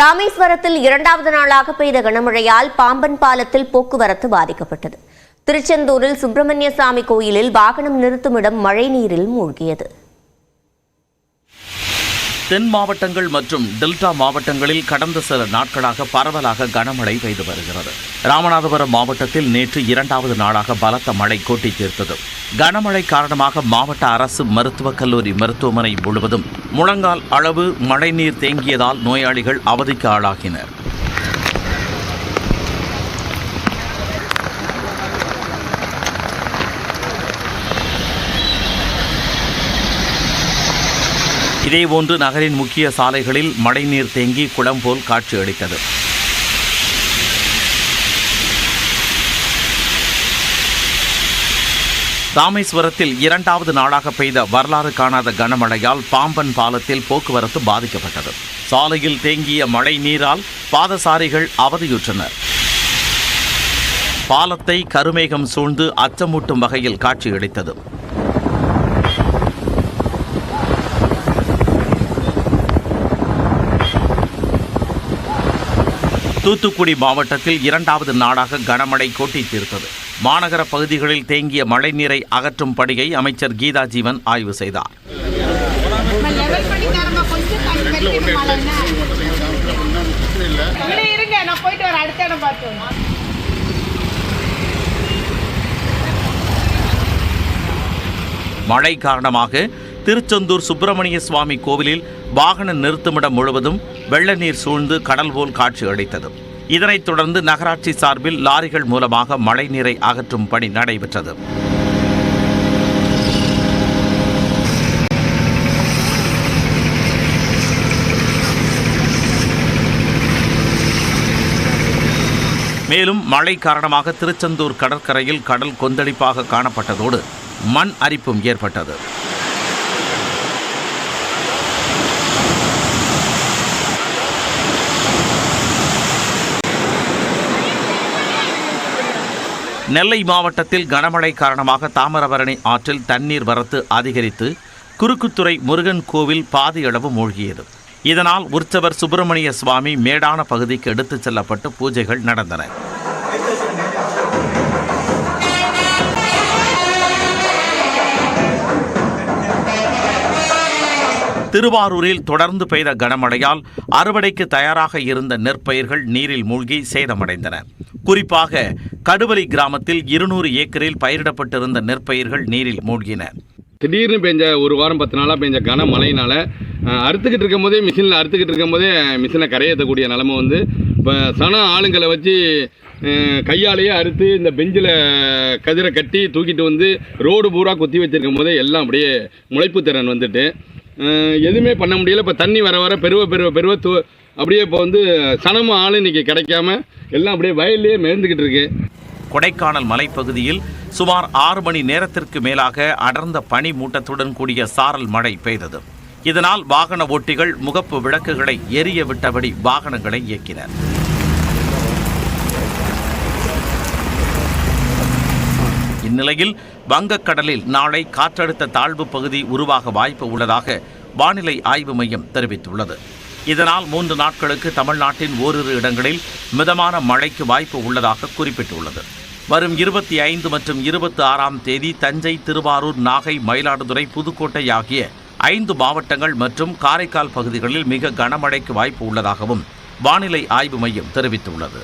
ராமேஸ்வரத்தில் இரண்டாவது நாளாக பெய்த கனமழையால் பாம்பன் பாலத்தில் போக்குவரத்து பாதிக்கப்பட்டது. திருச்செந்தூரில் சுப்பிரமணிய சாமி கோயிலில் வாகனம் நிறுத்துமிடம் மழைநீரில் மூழ்கியது. தென் மாவட்டங்கள் மற்றும் டெல்டா மாவட்டங்களில் கடந்த சில நாட்களாக பரவலாக கனமழை பெய்து வருகிறது. ராமநாதபுரம் மாவட்டத்தில் நேற்று இரண்டாவது நாளாக பலத்த மழை கொட்டி தீர்த்தது கனமழை காரணமாக மாவட்ட அரசு மருத்துவக் கல்லூரி மருத்துவமனை முழுவதும் முழங்கால் அளவு மழைநீர் தேங்கியதால் நோயாளிகள் அவதிக்கு ஆளாகினர். இதேபோன்று நகரின் முக்கிய சாலைகளில் மழைநீர் தேங்கி குளம் போல் காட்சியளித்தது ராமேஸ்வரத்தில் இரண்டாவது நாளாக பெய்த வரலாறு காணாத கனமழையால் பாம்பன் பாலத்தில் போக்குவரத்து பாதிக்கப்பட்டது. சாலையில் தேங்கிய மழை நீரால் பாதசாரிகள் அவதியுற்றனர். பாலத்தை கருமேகம் சூழ்ந்து அச்சமூட்டும் வகையில் காட்சியளித்தது தூத்துக்குடி மாவட்டத்தில் இரண்டாவது நாளாக கனமழை கொட்டி தீர்த்தது மாநகர பகுதிகளில் தேங்கிய மழைநீரை அகற்றும் பணியை அமைச்சர் கீதா ஜீவன் ஆய்வு செய்தார். மழை காரணமாக திருச்செந்தூர் சுப்பிரமணிய சுவாமி கோவிலில் வாகன நிறுத்துமிடம் முழுவதும் வெள்ள நீர் சூழ்ந்து கடல் போல் காட்சி அளித்தது. இதனைத் தொடர்ந்து நகராட்சி சார்பில் லாரிகள் மூலமாக மழைநீரை அகற்றும் பணி நடைபெற்றது. மேலும் மழை காரணமாக திருச்செந்தூர் கடற்கரையில் கடல் கொந்தளிப்பாக காணப்பட்டதோடு மண் அரிப்பும் ஏற்பட்டது. நெல்லை மாவட்டத்தில் கனமழை காரணமாக தாமிரபரணி ஆற்றில் தண்ணீர் வரத்து அதிகரித்து குறுக்குத்துறை முருகன் கோவில் பாதியளவு மூழ்கியது. இதனால் உற்சவர் சுப்பிரமணிய சுவாமி மேடான பகுதிக்கு எடுத்துச் செல்லப்பட்டு பூஜைகள் நடந்தன. திருவாரூரில் தொடர்ந்து பெய்த கனமழையால் அறுவடைக்கு தயாராக இருந்த நெற்பயிர்கள் நீரில் மூழ்கி சேதமடைந்தன. குறிப்பாக கடுவலி கிராமத்தில் இருநூறு ஏக்கரில் பயிரிடப்பட்டிருந்த நெற்பயிர்கள் நீரில் மூழ்கின. திடீர்னு பெஞ்ச ஒரு வாரம் பத்து நாளாக பெஞ்ச கனமழையினால அறுத்துக்கிட்டு இருக்கும் போதே மிஷினில் அறுத்துக்கிட்டு இருக்கும் போதே மிஷினை கரையேற்றக்கூடிய நிலமை வந்து இப்போ சன ஆளுங்களை வச்சு கையாலேயே அறுத்து இந்த பெஞ்சில் கதிரை கட்டி தூக்கிட்டு வந்து ரோடு பூரா குத்தி வச்சிருக்கும் போதே எல்லாம் அப்படியே முளைப்பு திறன் வந்துட்டு. எதுவுமே பண்ண முடியல. இப்போ தண்ணி வர வர பெருவ பெருவ பெருவ தூ அப்படியே இப்போ வந்து சனமும் ஆள் இன்னைக்கு கிடைக்காம எல்லாம் அப்படியே வயல்லையே மேய்ந்துக்கிட்டு இருக்கு. கொடைக்கானல் மலைப்பகுதியில் சுமார் ஆறு மணி நேரத்திற்கு மேலாக அடர்ந்த பனி மூட்டத்துடன் கூடிய சாரல் மழை பெய்தது. இதனால் வாகன ஓட்டிகள் முகப்பு விளக்குகளை எரிய விட்டபடி வாகனங்களை இயக்கினர். இந்நிலையில் வங்கக்கடலில் நாளை காற்றழுத்த தாழ்வு பகுதி உருவாக வாய்ப்பு உள்ளதாக வானிலை ஆய்வு மையம் தெரிவித்துள்ளது. இதனால் மூன்று நாட்களுக்கு தமிழ்நாட்டின் ஓரிரு இடங்களில் மிதமான மழைக்கு வாய்ப்பு உள்ளதாக குறிப்பிட்டுள்ளது. வரும் இருபத்தி ஐந்து மற்றும் இருபத்தி ஆறாம் தேதி தஞ்சை திருவாரூர் நாகை மயிலாடுதுறை புதுக்கோட்டை ஆகிய ஐந்து மாவட்டங்கள் மற்றும் காரைக்கால் பகுதிகளில் மிக கனமழைக்கு வாய்ப்பு உள்ளதாகவும் வானிலை ஆய்வு மையம் தெரிவித்துள்ளது.